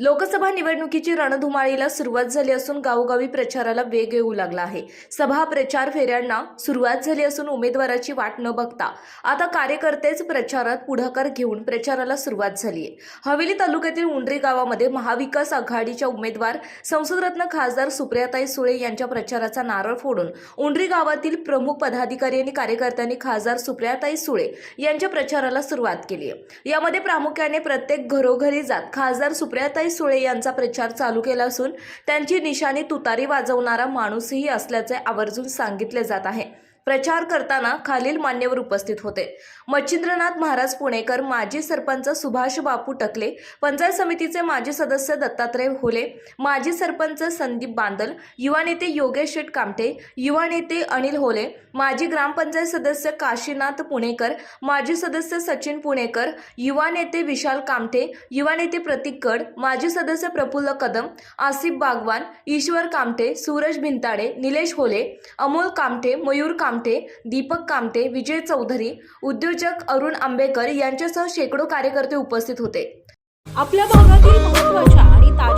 लोकसभा निवडणुकीची रणधुमाळीला सुरुवात झाली असून गावोगावी प्रचाराला वेग येऊ लागला आहे. सभा प्रचार फेऱ्यांना सुरुवात झाली असून उमेदवाराची वाट न बघता आता कार्यकर्तेच प्रचारात पुढाकार घेऊन प्रचाराला सुरुवात झाली आहे. हवेली तालुक्यातील उंडरी गावामध्ये महाविकास आघाडीच्या उमेदवार संसदरत्न खासदार सुप्रियाताई सुळे यांच्या प्रचाराचा नारळ फोडून उंडरी गावातील प्रमुख पदाधिकारी आणि कार्यकर्त्यांनी खासदार सुप्रियाताई सुळे यांच्या प्रचाराला सुरुवात केली आहे. यामध्ये प्रामुख्याने प्रत्येक घरोघरी जात खासदार सुप्रियाताई सुळे यांचा प्रचार चालू केला असून त्यांची निशाणी तुतारी वाजवणारा माणूसही असल्याचे आवर्जून सांगितले जात आहे. प्रचार करताना खालील मान्यवर उपस्थित होते. मच्छिंद्रनाथ महाराज पुणेकर माजी सरपंच सुभाष बापू टकले पंचायत समितीचे माजी सदस्य दत्तात्रय होले माजी सरपंच संदीप बांदल युवा नेते योगेश शेठ कामटे युवा नेते अनिल होले माजी ग्रामपंचायत सदस्य काशीनाथ पुणेकर माजी सदस्य सचिन पुणेकर युवा नेते विशाल कामटे युवा नेते प्रतीक गड माजी सदस्य प्रफुल्ल कदम आसिफ बागवान ईश्वर कामटे सूरज भिंताडे निलेश होले अमोल कामटे मयूर कामटे दीपक कामटे विजय चौधरी उद्योजक अरुण आंबेकर यांच्यासह शेकडो कार्यकर्ते उपस्थित होते. आपल्या भागातील महत्त्वाच्या आणि ताज्या